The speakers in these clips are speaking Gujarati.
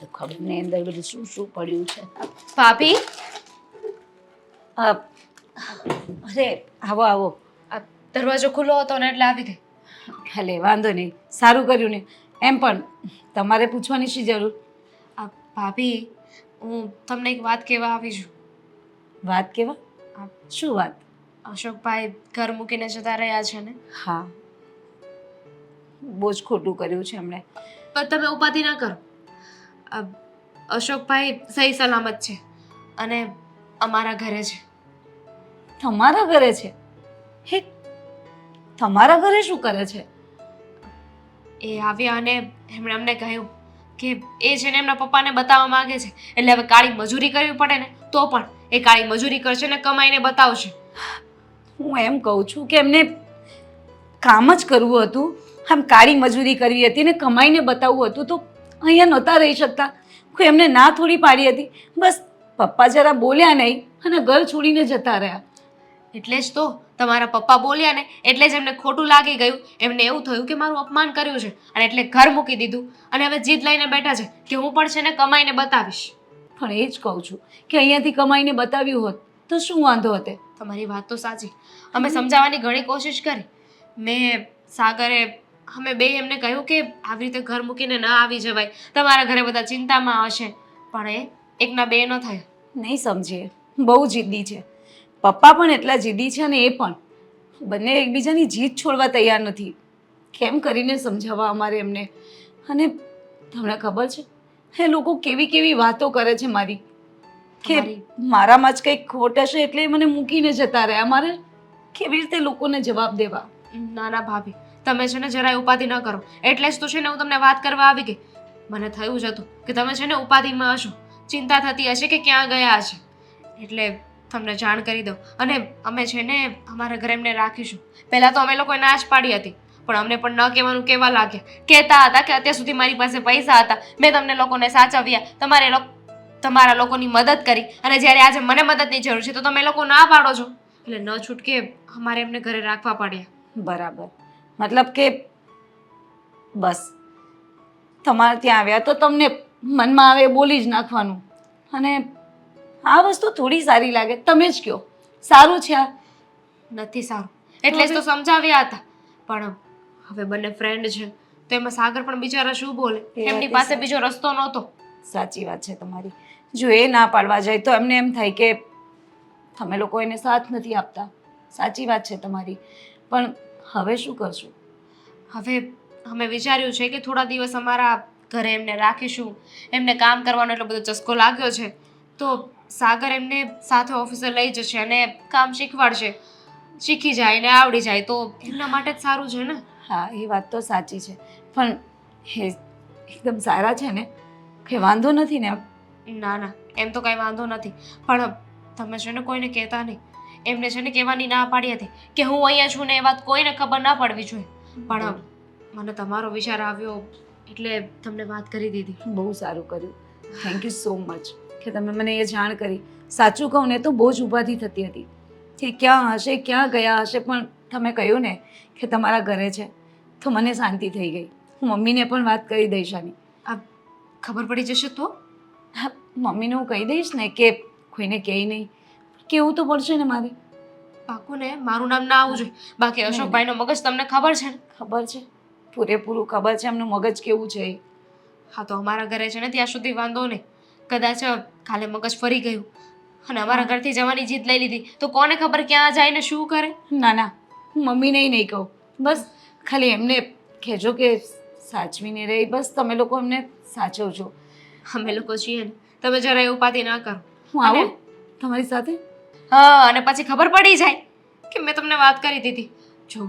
તો ખબર નહીં અંદર બધું શું શું પડ્યું છે. ભાભી? અ, અરે આવો આવો. આ દરવાજો ખુલ્લો હતો ને એટલે આવી ગઈ. ભલે વાંધો નહીં. સારું કર્યું ને. એમ પણ તમારે પૂછવાની શી જરૂર? આ ભાભી હું તમને એક વાત કહેવા આવી છું. વાત કેવા? શું વાત? અશોકભાઈ ઘર મૂકીને જતા રહ્યા છે ને. હા. બહુ જ ખોટું કર્યું છે એમણે. પણ તમે ઉપાધિ ના કરો. આ અશોકભાઈ સહી સલામત છે અને અમારા ઘરે છે. તમારા ઘરે છે? હે તમારા ઘરે શું કરે છે? એ આવ્યા અને એમણે અમને કહ્યું કે એ છે ને એમના પપ્પાને બતાવવા માંગે છે. એટલે હવે કાળી મજૂરી કરવી પડે ને તો પણ એ કાળી મજૂરી કરશે ને કમાઈને બતાવશે. હું એમ કહું છું કે એમને કામ જ કરવું હતું. આમ કાળી મજૂરી કરવી હતી ને કમાઈને બતાવવું હતું તો અહીંયા નહોતા રહી શકતા. કોઈ એમને ના થોડી પાડી હતી. બસ પપ્પા જરા બોલ્યા નહીં અને ઘર છોડીને જતા રહ્યા. એટલે જ તો તમારા પપ્પા બોલ્યા ને એટલે જ એમને ખોટું લાગી ગયું. એમને એવું થયું કે મારું અપમાન કર્યું છે અને એટલે ઘર મૂકી દીધું. અને હવે જીદ લઈને બેઠા છે કે હું પણ છે ને કમાઈને બતાવીશ. પણ એ જ કહું છું કે અહીંયાથી કમાઈને બતાવ્યું હોત તો શું વાંધો હતો? તમારી વાત તો સાચી. અમે સમજાવવાની ઘણી કોશિશ કરી. મેં સાગરે અમે બે એમને કહ્યું કે આવી રીતે ઘર મૂકીને ન આવી જવાય. તમારા ઘરે બધા ચિંતામાં હશે. પણ એ એકના બે ન થાય. નહીં સમજીએ બહુ જિદ્દી છે. પપ્પા પણ એટલા જિદ્દી છે અને એ પણ. બંને એકબીજાની જીત છોડવા તૈયાર નથી. કેમ કરીને સમજાવવા અમારે એમને? અને તમને ખબર છે? એ લોકો કેવી કેવી વાતો કરે છે મારી. કે મારામાં જ કંઈક ખોટ હશે એટલે મને મૂકીને જતા રહ્યા મારે કેવી રીતે લોકોને જવાબ દેવા? ના ના ભાભી તમે છે ને જરાય ઉપાધિ ન કરો. એટલે જ તો છે ને હું તમને વાત કરવા આવી ગઈ. મને થયું જ હતું કે તમે છે ને ઉપાધિમાં હશો. ચિંતા થતી હશે કે ક્યાં ગયા હશે. એટલે તમને જાણ કરી દઉં. અને અમે છે ને અમારા ઘરે એમને રાખીશું. પહેલાં તો અમે લોકોએ ના જ પાડી હતી. પણ અમને પણ ન કહેવાનું કહેવા લાગ્યા. કહેતા હતા કે અત્યાર સુધી મારી પાસે પૈસા હતા. મેં તમને લોકોને સાચવ્યા. તમારે તમારા લોકોની મદદ કરી. અને જ્યારે આજે મને મદદની જરૂર છે તો તમે લોકો ના પાડો છો. એટલે ન છૂટકે અમારે એમને ઘરે રાખવા પડ્યા. બરાબર. મતલબ કે બસ. તમારે ત્યાં આવ્યા તો તમને મનમાં આવે બોલી જ નાખવાનું. અને આ વસ્તુ થોડી સારી લાગે. તમે જ કહો. સારું છે આ? નથી સારું. એટલે જ તો સમજાવ્યા હતા. પણ હવે બંને ફ્રેન્ડ છે. તો એમાં સાગર પણ બિચારા શું બોલે? એમની પાસે બીજો રસ્તો નહોતો. સાચી વાત છે તમારી. જો એ ના પાડવા જાય તો એમને એમ થાય કે તમે લોકો એને સાથ નથી આપતા. સાચી વાત છે તમારી. પણ હવે શું કરશું? હવે અમે વિચાર્યું છે કે થોડા દિવસ અમારા ઘરે એમને રાખીશું. એમને કામ કરવાનો એટલો બધો ચસ્કો લાગ્યો છે. તો સાગર એમને સાથે ઓફિસે લઈ જશે અને કામ શીખવાડશે. શીખી જાય ને આવડી જાય. તો એમના માટે જ સારું છે ને? હા એ વાત તો સાચી છે. પણ એ એકદમ સારા છે ને? કે વાંધો નથી ને ના ના એમ તો કાંઈ વાંધો નથી. પણ તમે છે ને કોઈને કહેતા નહીં. એમને છે ને કહેવાની ના પાડી હતી કે હું અહીંયા છું ને એ વાત કોઈને ખબર ના પડવી જોઈએ. પણ મને તમારો વિચાર આવ્યો એટલે તમને વાત કરી દીધી. બહુ સારું કર્યું. થેન્ક યુ સો મચ કે તમે મને એ જાણ કરી. સાચું કહું ને તો બહુ જ ઉપાધિ થતી હતી. કે ક્યાં હશે ક્યાં ગયા હશે પણ તમે કહ્યું ને કે તમારા ઘરે છે તો મને શાંતિ થઈ ગઈ. હું મમ્મીને પણ વાત કરી દઈશ આની. ખબર પડી જશે તો? હા, મમ્મીને હું કહી દઈશ ને કે કોઈને કહે નહીં. કેવું તો પડશે ને મારે? પાકું ને મારું નામ ના આવવું જોઈએ. બાકી અશોકભાઈનો મગજ તમને ખબર છે ને? ખબર છે. પૂરેપૂરું ખબર છે એમનું મગજ કેવું છે એ. હા તો અમારા ઘરે છે ને ત્યાં સુધી વાંધો નહીં. કદાચ કાલે મગજ ફરી ગયું અને અમારા ઘરથી જવાની જીદ લઈ લીધી. તો કોને ખબર ક્યાં જાય ને શું કરે? ના ના. હું મમ્મીને નહીં કહું. બસ ખાલી એમને કહેજો કે સાચવીને રહી. બસ તમે લોકો એમને સાચવજો. અમે લોકો છીએ ને. તમે જરા એવું ઉપાધિ ના કરો. હું આવું? તમારી સાથે? હા અને પછી ખબર પડી જાય કે મેં તમને વાત કરી દીધી. જો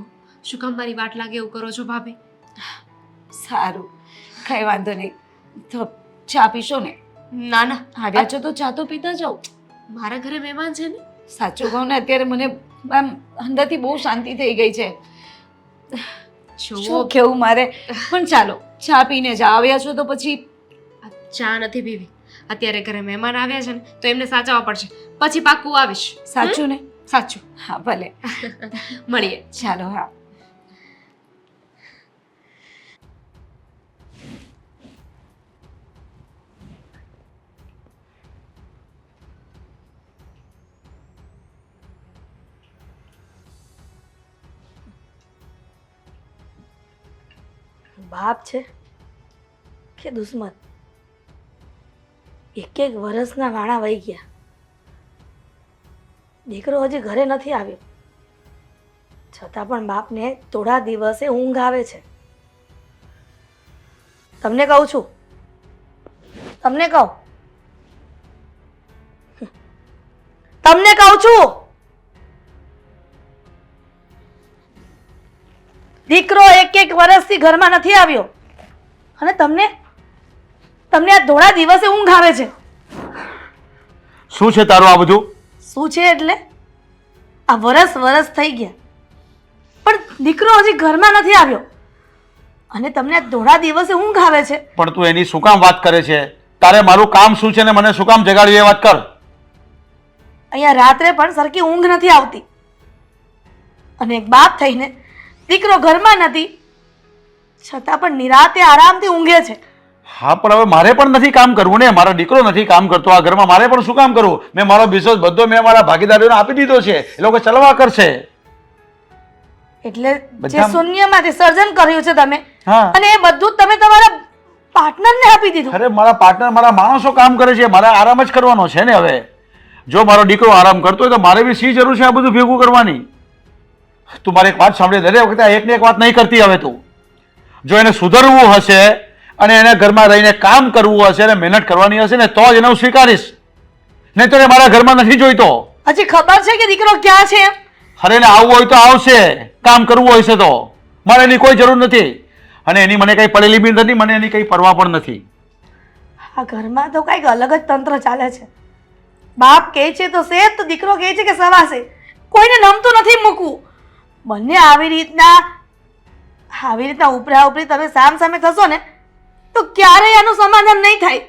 શું કામ મારી વાટ લાગે એવું કરો છો ભાભી? સારું કઈ વાંધો નહીં. તો ચા પીશો ને? ના ના આવ્યા છો તો ચા તો પીતા જાઓ. મારા ઘરે મહેમાન છે ને? સાચું કહું ને અત્યારે મને આમ અંદરથી બહુ શાંતિ થઈ ગઈ છે. શું કેવું મારે? પણ ચાલો ચા પીને જ આવ્યા છો તો પછી ચા નથી પીવી. અત્યારે ઘરે મહેમાન આવ્યા છે ને તો એમને સાચવવા પડશે. પછી પાક્કું આવીશ. સાચું ને? સાચું. હા ભલે. મળીએ. ચાલો હા. બાપ છે. કે દુશ્મન એક એક વર્ષના વાણા વહી ગયા. દીકરો હજી ઘરે નથી આવ્યો. છતાં પણ બાપને થોડા દિવસે ઊંઘ આવે છે. તમને કહું છું. તમને કહું. તમને કહું છું. દીકરો એક એક વર્ષથી ઘરમાં નથી આવ્યો. અને તમને તમને આ ધોળા દિવસે ઊંઘ આવે છે. શું છે તારું આ બધું? શું છે એટલે? આ વરસ વરસ થઈ ગયા. પણ દીકરો હજી ઘરમાં નથી આવ્યો. અને તમને આ ધોળા દિવસે ઊંઘ આવે છે. પણ તું એની શું કામ વાત કરે છે? તારે મારું કામ શું છે ને મને શું કામ જગાડ્યું એ વાત કર. અહીંયા રાત્રે પણ સરખી ઊંઘ નથી આવતી. અને એક બાપ થઈને દીકરો ઘરમાં નથી. છતાં પણ નિરાતે આરામથી ઊંઘે છે. હા પણ હવે મારે પણ નથી કામ કરવું ને. મારો દીકરો નથી કામ કરતો. આ ઘરમાં મારે પણ શું કામ કરવું? મેં મારો બિઝનેસ બધો મેં મારા ભાગીદારીઓને આપી દીધો છે. એ લોકો ચલવા કરશે. એટલે જે શૂન્યમાંથી સર્જન કર્યું છે તમે અને એ બધું તમે તમારા પાર્ટનરને આપી દીધું. અરે મારા પાર્ટનર મારા માણસો કામ કરે છે. મારે આરામ જ કરવાનો છે ને હવે. જો મારો દીકરો આરામ કરતો હોય તો મારે બી શી જરૂર છે આ બધું ભેગું કરવાની? તું મારી એક વાત સાંભળી દરેક વખતે એક ને એક વાત નહીં કરતી હવે તું. જો એને સુધરવું હશે અને એને ઘરમાં રહીને કામ કરવું હશે અને મહેનત કરવાની હશે ને તો જ એને હું સ્વીકારીશ. નહીં તો મારા ઘરમાં નથી જોઈતો. હજી ખબર છે કે દીકરો ક્યાં છે? અરે ને આવવું હોય તો આવશે. કામ કરવું હોય છે તો. મારે એની કોઈ જરૂર નથી. અને એની મને કઈ પડેલી બી નથી મને એની કઈ પરવા પણ નથી. આ ઘરમાં તો કંઈક અલગ જ તંત્ર ચાલે છે. બાપ કહે છે તો શેત તો દીકરો કહે છે કે સવાસે કોઈને નમતું નથી મૂકવું. બંને આવી રીતના આવી રીતના ઉપરા ઉપરી તમે સામ સામે થશો ને તો ક્યારેય આનું સમાધાન નહીં થાય.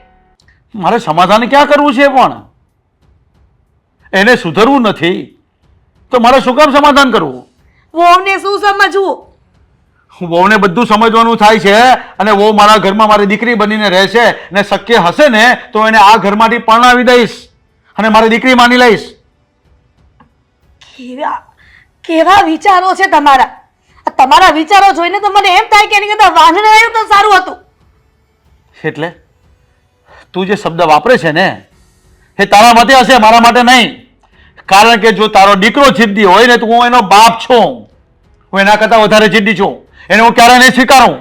મારે સમાધાન ક્યાં કરવું છે પણ? એને સુધરવું નથી. તો મારે શું કામ સમાધાન કરવું? વહુને શું સમજવું? વહુને બધું સમજવાનું થાય છે અને વહુ મારા ઘરમાં મારી દીકરી બનીને રહેશે ને શક્ય હશે ને તો એને આ ઘરમાંથી પરણાવી દઈશ અને મારી દીકરી માની લઈશ. કેવા કેવા વિચારો છે તમારા. આ તમારા વિચારો જોઈને તો મને એમ થાય કે એની કરતાં વાંધણ આવ્યું તો સારું હતું. એટલે તું જે શબ્દ વાપરે છે ને એ તારા માટે હશે મારા માટે નહીં. કારણ કે જો તારો દીકરો જિદ્દી હોય ને તો હું એનો બાપ છું. હું એના કરતાં વધારે જિદ્દી છું. એને હું ક્યારે નહીં સ્વીકારું?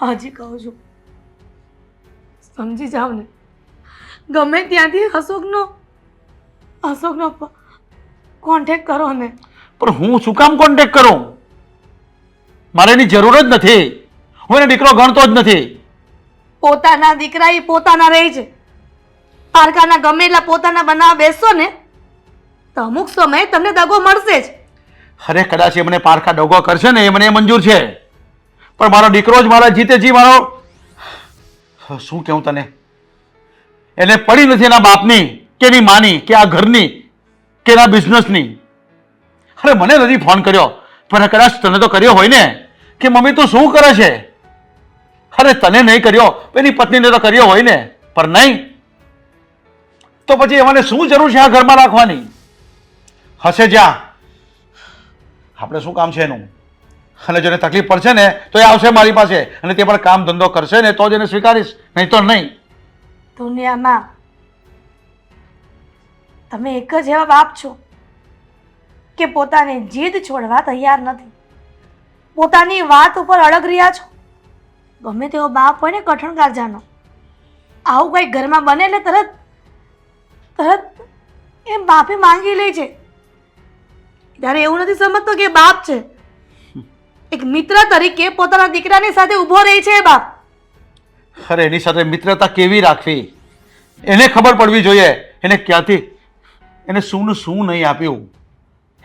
હાજી કહું છું. સમજી જાવ ને. ગમે ત્યાંથી અશોકનો અશોકનો કોન્ટેક કરો ને. પણ હું શું કામ કોન્ટેક કરું? મારે એની જરૂર જ નથી. હું એને દીકરો ગણતો જ નથી. પોતાના દીકરા એ પોતાના રહે છે. પારકાના ગમે એટલા પોતાના બનાવવા બેસો ને, તો અમુક સમયે તમને દગો મળશે જ. અરે કદાચ એ મને પારખા ડોગો કરશે ને, એ મને મંજૂર છે. પણ મારો દીકરો જ મારા જીતે જી, મારો શું કહું તને? એને પડી નથી એના બાપની કે એની માની, કે આ ઘરની, કે એના બિઝનેસની અરે મને નથી ફોન કર્યો, પણ કદાચ તને તો કર્યો હોય ને, કે મમ્મી તું શું કરે છે? અરે તને નહીં કર્યો એની પત્નીને તો કર્યો હોય ને. પણ નહીં. તો પછી એમને શું જરૂર છે આ ઘરમાં રાખવાની? હશે જ્યાં. આપણે શું કામ છે એનું? અને જેને તકલીફ પડશે ને, તો એ આવશે મારી પાસે. અને તે પણ કામ ધંધો કરશે ને, તો જ એને સ્વીકારીશ. નહીં તો નહીં. દુનિયામાં તમે એક જ એવા બાપ છો કે પોતાની જીદ છોડવા તૈયાર નથી. પોતાની વાત ઉપર અડગ રહ્યા છો. ગમે તેવો બાપ હોય ને કઠણ કારજાનો આવું કંઈ ઘરમાં બને એટલે તરત તરત એ બાપે માંગી લે છે. ત્યારે એવું નથી સમજતો કે બાપ છે. એક મિત્ર તરીકે પોતાના દીકરાની સાથે ઊભો રહે છે બાપ. અરે, એની સાથે મિત્રતા કેવી રાખવી? એને ખબર પડવી જોઈએ. એને ક્યાંથી, એને શું શું નહીં આપ્યું.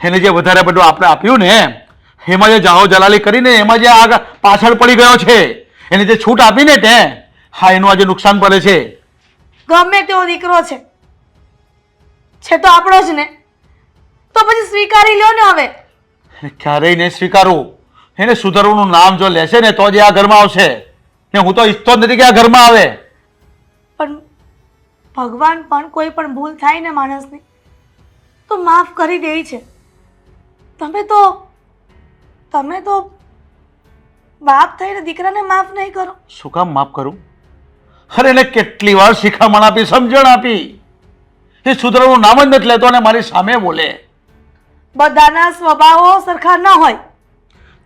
એને જે વધારે બધું આપણે આપ્યું ને, એમાં જે જાહો જલાલી કરીને એમાં જે આગળ પાછળ પડી ગયો છે. એને જે છૂટ આપી ને તે હા એનું આજે નુકસાન પડે છે. ગમે તેવો દીકરો છે. છે તો આપણો જ ને. તો પછી સ્વીકારી લ્યો ને હવે. ક્યારેય નહીં સ્વીકારવું એને સુધારવાનું નામ જો લેશે ને તો જ આ ઘરમાં આવશે. ને હું તો ઈચ્છતો નથી કે આ ઘરમાં આવે. પણ ભગવાન પણ કોઈ પણ ભૂલ થાય ને માણસની તો માફ કરી દે છે. તમે તો તમે તો બાપ થઈને દીકરાને માફ નહીં કરો. શું કામ માફ કરું? અરે એને કેટલી વાર શિખામણ આપી સમજણ આપી. એ સુધરવાનું નામ જ નથી લેતો અને મારી સામે બોલે. બધાના સ્વભાવો સરખા ન હોય.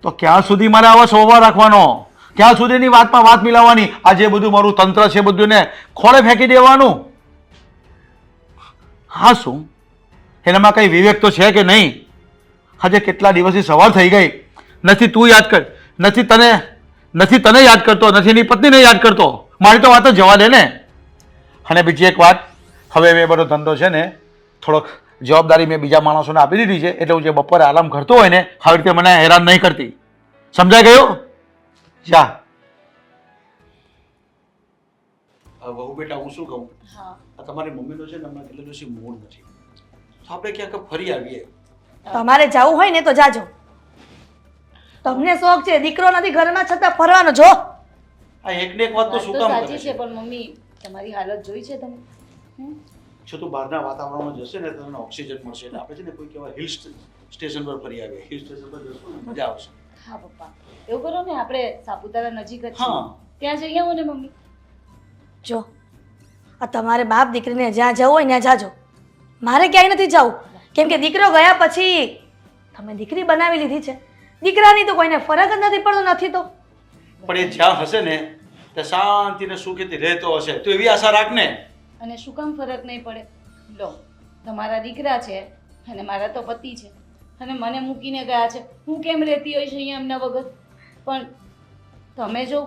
તો ક્યાં સુધી મારે આવા સ્વભાવ રાખવાનો? ક્યાં સુધીની વાતમાં વાત મિલાવવાની? આ જે બધું મારું તંત્ર છે બધું ને ખોળે ફેંકી દેવાનું? હા શું? એનામાં કંઈ વિવેક તો છે કે નહીં? આજે કેટલા દિવસથી સવાર થઈ ગઈ. નથી તું યાદ કર. નથી તને નથી તને યાદ કરતો નથી એની પત્નીને યાદ કરતો. મારી તો વાત જ જવા દે ને. અને બીજી એક વાત હવે એ બધો ધંધો છે ને થોડોક જવાબદારી મેં બીજા માણસોને આપી દીધી છે એટલે હું જે બપોરે આરામ કરતો હોય ને આવી રીતે મને હેરાન નહીં કરતી. સમજાઈ ગયું? જા વહુ બેટા હું શું કહું? આ તમારી મમ્મીનો છે ને હમણાં કેટલા દિવસથી મૂડ નથી. તો આપણે ક્યાંક ફરી આવીએ. તમારે જવું હોય ને તો જાજો. તમને શોખ છે દીકરો નથી ઘરમાં છતાં ફરવાનો જો આ એકને એક વાત તો શું કામ સાચી કરે છે છે? પણ મમ્મી તમારી હાલત જોઈ છે તમે? હમ? જો તું બહારના વાતાવરણમાં જશે ને તો તને ઓક્સિજન મળશે. એટલે આપણે છે ને કોઈ કેવા હિલ સ્ટેશન પર ફરી આવીએ. હિલ સ્ટેશન પર જશું ને મજા આવશે. હા પપ્પા. એવું કરો ને આપણે સાપુતારા નજીક જ છીએ. હા. ત્યાં જઈ આવો ને મમ્મી. જો આ તમારે બાપ દીકરીને જ્યાં જવું હોય ત્યાં જાજો. મારે ક્યાંય નથી જવું. કેમ કે દીકરો ગયા પછી તમે દીકરી બનાવી લીધી છે. દીકરાની તો કોઈને ફરક જ નથી પડતો નથી તો. પણ એ જ્યાં હશે ને ત્યાં શાંતિને સુખેથી રહેતો હશે. તું એવી આશા રાખ ને. અને શું કામ ફરક નહીં પડે? લો તમારા દીકરા છે અને મારા તો પતિ છે. અને મને મૂકીને ગયા છે. હું કેમ રહેતી હોઈશ અહીંયા એમના વગર? પણ તમે જો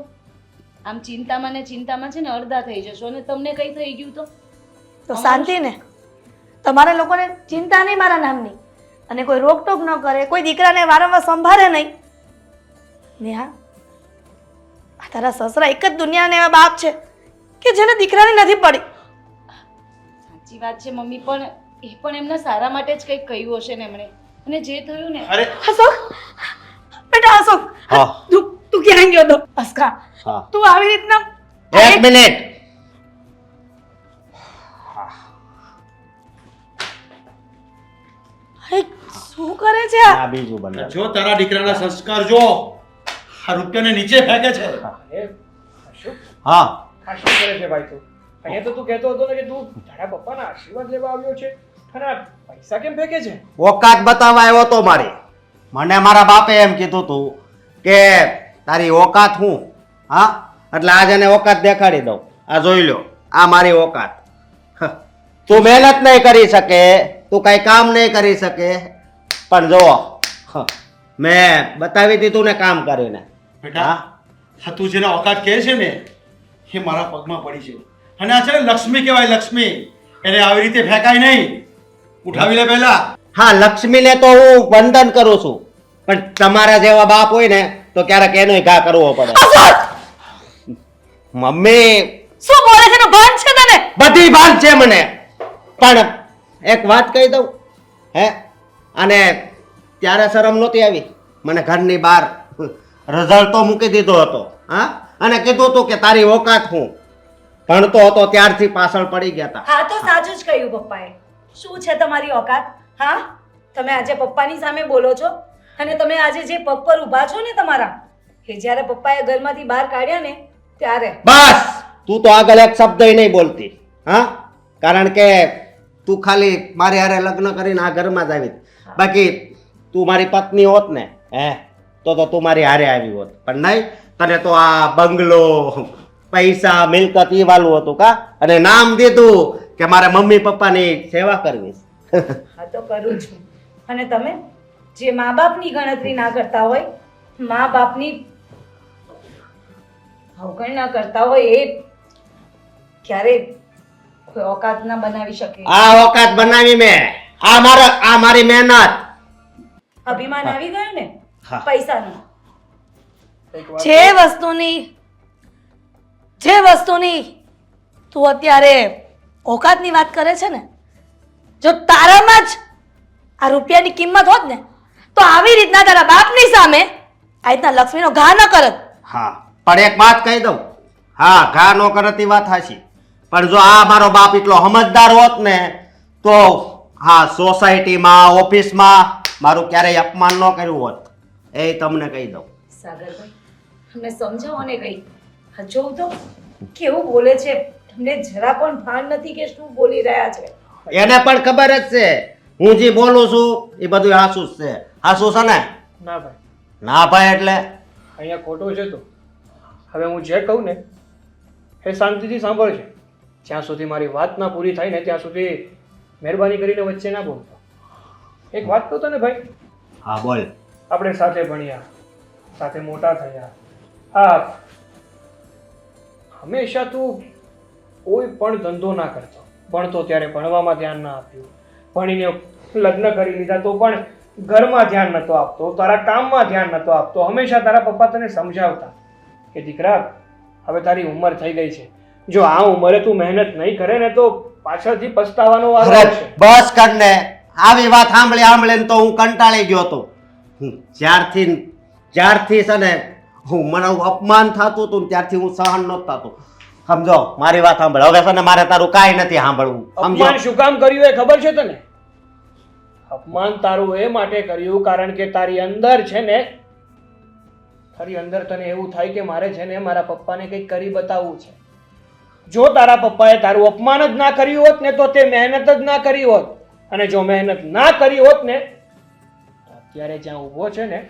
આમ ચિંતામાં ને ચિંતામાં છે ને અડધા થઈ જશો. અને તમને કંઈ થઈ ગયું તો? તો શાંતિ ને. તમારા લોકોને ચિંતા નહીં મારા નામની. અને કોઈ રોકટોક ન કરે કોઈ દીકરાને વારંવાર સંભાળે નહીં. નેહા આ તારા સસરા એક જ દુનિયાના એવા બાપ છે કે જેને દીકરાની નથી પડી. સાચી વાત છે મમ્મી પણ એ પણ એમના સારા માટે જ કંઈક કહ્યું હશે ને એમણે. અને જે થયું ને અરે અશોક બેટા અશોક તું તું ક્યાં ગયો તો અસ્કા તું આવી રીતના એક મિનિટ. શું કરે છે આ? બીજું બને જો તારા દીકરાના સંસ્કાર જો આ રૂપિયાને નીચે ફેંકે છે. હા. આ શું કરે છે ભાઈ તું? અહીંયા તો તું કહેતો હતો ને કે તું તારા પપ્પાના આશીર્વાદ લેવા આવ્યો છે. અને આ પૈસા કેમ ફેંકે છે? ઓકાત બતાવવા આવ્યો તો મારી. મને મારા બાપે એમ કીધું તું કે તારી ઓકાત હું? હા? એટલે આજે એને ઓકાત દેખાડી દઉં. આ જોઈ લો આ મારી ઓકાત. હ. તું મહેનત નહીં કરી શકે. તું કઈ કામ નહીં કરી શકે. પણ જો મેં બતાવી દીધું ને કામ કરીને. બેટા હા? તું જેને ઓકાત કહે છે ને એ મારા પગમાં પડી છે. અને આ છે ને લક્ષ્મી કહેવાય લક્ષ્મી. એને આવી રીતે ફેંકાય નહીં. ઉઠાવી લે પહેલા. હા લક્ષ્મીને તો હું વંદન કરું છું. પણ તમારા જેવા બાપ હોય ને તો ક્યારેક એનો ઘા કરવો પડે. મમ્મી! શું બોલે છે? ને ભાન છે તને? બધી ભાન છે મને. પણ એક વાત કહી દઉં હે? અને ત્યારે શરમ નહોતી આવી. મને ઘરની બહાર રઝળતો મૂકી દીધો હતો હા? અને કીધું હતું કે તારી ઓકાત હું. ભણતો હતો ત્યારથી પાછળ પડી ગયા હતા હા તો સાચું જ કહ્યું પપ્પાએ. શું છે તમારી ઓકાત? હા? તમે આજે પપ્પાની સામે બોલો છો? અને તમે આજે જે પગ પર ઊભા છો ને તમારા એ જ્યારે પપ્પાએ ઘરમાંથી બહાર કાઢ્યા ને ત્યારે? બસ! તું તો આગળ એક શબ્દ નહીં બોલતી હા? કારણ કે તું ખાલી મારી હારે લગ્ન કરીને આ ઘરમાં જ આવી બાકી તું મારી પત્ની હોત ને હે તો તો તું મારી હારે આવી હોત. પણ નહીં તને તો આ બંગલો પૈસા મિલકત એ વાલું હતું કા? અને નામ દીધું કે મારે મમ્મી પપ્પાની સેવા કરવી હા તો કરું છું. અને તમે જે મા બાપની ગણતરી ના કરતા હોય મા બાપની અવગણના કરતા હોય એ ક્યારે કોઈ ઓકાત ના બનાવી શકે. આ ઓકાત બનાવી મેં. આ મારા આ મારી મહેનત. અભિમાન આવી ગયું ને? હા. પૈસાનું. વાત જે વસ્તુની જે વસ્તુની તું અત્યારે ઓકાતની વાત કરે છે ને જો તારામાં જ આ રૂપિયાની કિંમત હોત ને તો આવી રીતના તારા બાપની સામે આ રીતના લક્ષ્મીનો ઘા ન કરત. હા. પણ એક વાત કહી દઉં. હા ઘા ન કરત એ વાત હાચી. પણ જો આ મારો બાપ એટલો સમજદાર હોત ને તો હા સોસાયટીમાં ઓફિસમાં મારું ક્યારેય અપમાન ન કર્યું હોત. એ તમને કહી દઉં. સાગરભાઈ અમને સમજાવો ને કંઈ હા જોઉં તો. કેવું બોલે છે? તમને જરા પણ ભાન નથી કે શું બોલી રહ્યા છે? એને પણ ખબર જ છે. હું જે બોલું છું એ બધું હાસુ જ છે. હાસુ છે ને ના ભાઈ. ના ભાઈ એટલે? અહીંયા ખોટું છે તો. હવે હું જે કહું ને એ શાંતિથી સાંભળજે. જ્યાં સુધી મારી વાત ના પૂરી થાય ને ત્યાં સુધી મહેરબાની કરીને વચ્ચે ના બોલતો. એક વાત કહું તને ભાઈ? હા બોલ. આપણે સાથે ભણ્યા સાથે મોટા થયા. હા હંમેશા તું કોઈ પણ ધંધો ના કરતો. ભણતો ત્યારે ભણવામાં ધ્યાન ના આપ્યું. ભણીને લગ્ન કરી લીધા તો પણ ઘરમાં ધ્યાન નહોતો આપતો તારા કામમાં ધ્યાન નહોતો આપતો. હંમેશા તારા પપ્પા તને સમજાવતા કે દીકરા હવે તારી ઉંમર થઈ ગઈ છે. જો આ ઉંમરે તું મહેનત નહીં કરે ને તો પાછળથી પસ્તાવાનો વારો છે બસ કર ને આવી વાત સાંભળી સાંભળે તો હું કંટાળી ગયો હતો. જ્યારથી જ્યારથી છે ને હું મને અપમાન થતું હતું ત્યારથી હું સહન નહોતું થતો. સમજો મારી વાત સાંભળ. હવે છે ને મારે તારું કાંઈ નથી સાંભળવું. અપમાન શું કામ કર્યું એ ખબર છે તને? અપમાન તારું એ માટે કર્યું કારણ કે તારી અંદર છે ને તારી અંદર તને એવું થાય કે મારે છે ને મારા પપ્પાને કંઈક કરી બતાવવું છે. જો તારા પપ્પાએ તારું અપમાન જ ના કર્યું હોત ને તો તે મહેનત જ ના કરી હોત. અને જો મહેનત ના કરી હોત ને અત્યારે જ્યાં ઊભો છે ને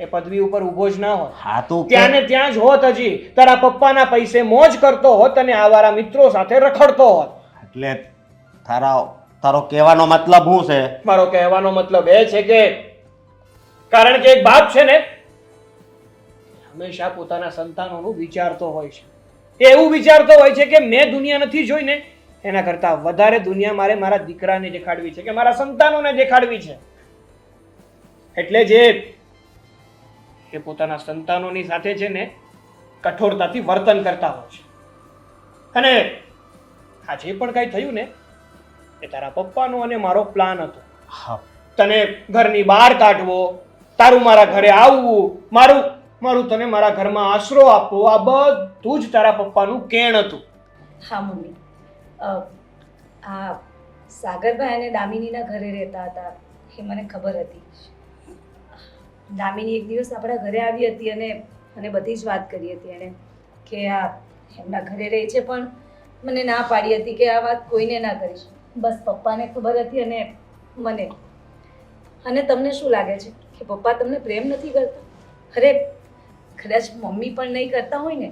એ પદવી ઉપર ઊભો જ ના હોત. હા તો ત્યાં ને ત્યાં જ હોત હજી. તારા પપ્પાના પૈસે મોજ કરતો હોત અને આવારા મિત્રો સાથે રખડતો હોત. એટલે તારા તારો કહેવાનો મતલબ શું છે? મારો કહેવાનો મતલબ એ છે કે કારણ કે એક બાપ છે ને હંમેશા પોતાના સંતાનોનું વિચારતો હોય છે. એ એવું વિચારતો હોય છે કે મેં દુનિયા નથી જોઈને એના કરતાં વધારે દુનિયા મારે મારા દીકરાને દેખાડવી છે કે મારા સંતાનોને દેખાડવી છે. એટલે જે એ પોતાના સંતાનોની સાથે છે ને કઠોરતાથી વર્તન કરતા હોય છે. અને આ જે પણ કાંઈ થયું ને એ તારા પપ્પાનો અને મારો પ્લાન હતો. હા. તને ઘરની બહાર કાઢવો તારું મારા ઘરે આવવું મારું મારું તને મારા ઘરમાં આશરો આપવો આ બધું જ તારા પપ્પાનું કેણ હતું. હા, મમ્મી. આ સાગરભાઈ અને દામિનીના ઘરે રહેતા હતા. એ મને ખબર હતી. દામિની એક દિવસ આપણા ઘરે આવી હતી અને મને બધી જ વાત કરી હતી એણે કે આ એમના ઘરે રહે છે પણ મને ના પાડી હતી કે આ વાત કોઈને ના કરીશ બસ પપ્પાને ખબર હતી અને મને. અને તમને શું લાગે છે કે પપ્પા તમને પ્રેમ નથી કરતા? અરે કદાચ મમ્મી પણ નહીં કરતા હોય ને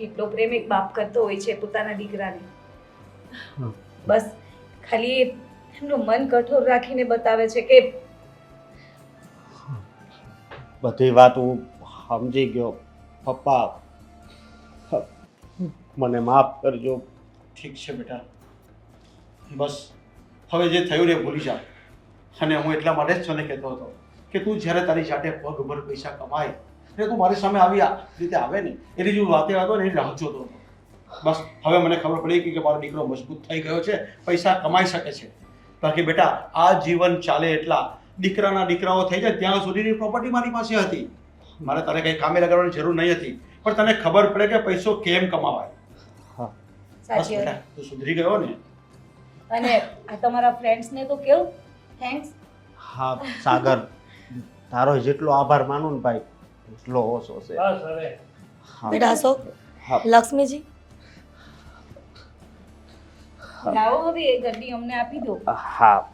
એટલો પ્રેમ એક બાપ કરતો હોય છે પોતાના દીકરાને. બસ ખાલી એમનું મન કઠોર રાખીને બતાવે છે કે બધી વાત હું સમજી ગયો. પપ્પા મને માફ કરજો. ઠીક છે બેટા. બસ હવે જે થયું ને એ ભૂલી જા. અને હું એટલા માટે જ તને કહેતો હતો કે તું જ્યારે તારી જાતે પગભર પૈસા કમાય અને તું મારી સામે આવી આ રીતે આવે ને એની જે વાતે હતો ને એ રાહ જોતો હતો બસ હવે મને ખબર પડી ગઈ કે મારો દીકરો મજબૂત થઈ ગયો છે પૈસા કમાઈ શકે છે. બાકી બેટા આ જીવન ચાલે એટલા દીકરાના દીકરાઓ થઈ જાય ત્યાં સુધીની પ્રોપર્ટી મારી પાસે હતી. મારે તને કંઈ કામે લગાડવાની જરૂર નહીં હતી પણ તને ખબર પડે કે પૈસો કેમ કમાવાય. બસ સાચી બેટા તું સુધરી ગયો ને. અને આ તમારા ફ્રેન્ડ્સને તો કેવું? થેન્ક્સ હા સાગર તારો જેટલો આભાર માનું ને ભાઈ એટલો ઓછો છે. બસ હવે. હા. બેટા અશોક લક્ષ્મીજી. લાવો હવે એ ગડ્ડી અમને આપી દો. હા.